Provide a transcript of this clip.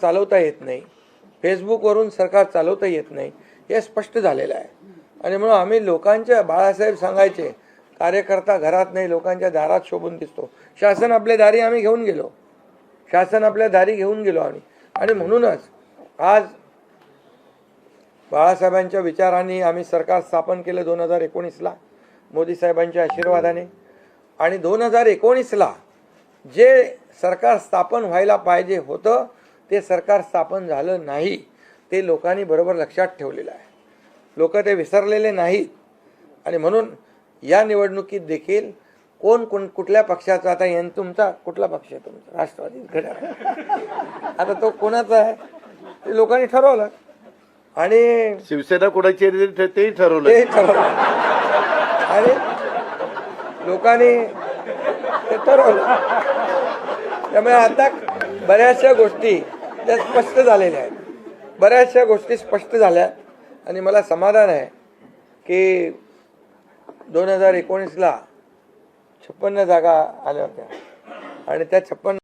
चालवता येत नाही. फेसबुकवरून सरकार चालवता येत नाही. हे स्पष्ट झालेलं आहे. आणि म्हणून आम्ही लोकांच्या बाळासाहेब सांगायचे कार्यकर्ता घरात नाही लोकांच्या दारात शोभून दिसतो. शासन आपल्या दारी आम्ही घेऊन गेलो. शासन आपल्या दारी घेऊन गेलो आम्ही. आणि म्हणूनच आज बाळासाहेबांच्या विचारांनी आम्ही सरकार स्थापन केलं दोन हजार एकोणीसला मोदी साहेबांच्या आशीर्वादाने. आणि दोन हजार एकोणीसला जे सरकार स्थापन व्हायला पाहिजे होतं ते सरकार स्थापन झालं नाही ते लोकांनी बरोबर लक्षात ठेवलेलं आहे. लोक ते विसरलेले नाहीत. आणि म्हणून या निवडणुकीत देखील कोण कोण कुठल्या पक्षाचा आता यां तुमचा कुठला पक्ष आहे तुमचा? राष्ट्रवादी घड्याळ आता तो कोणाचा आहे? ते लोकांनी ठरवलं. आणि शिवसेना कोणाची आहे तेही ठरवलं. ते ठरवलं. आणि लोकांनी ते ठरवलं. त्यामुळे आता बऱ्याचशा गोष्टी त्या स्पष्ट झालेल्या आहेत. बऱ्याचशा गोष्टी स्पष्ट झाल्या आणि मला समाधान आहे की दोन हजार एकोणीसला छप्पन्न जागा आल्या होत्या. आणि त्या छप्पन्न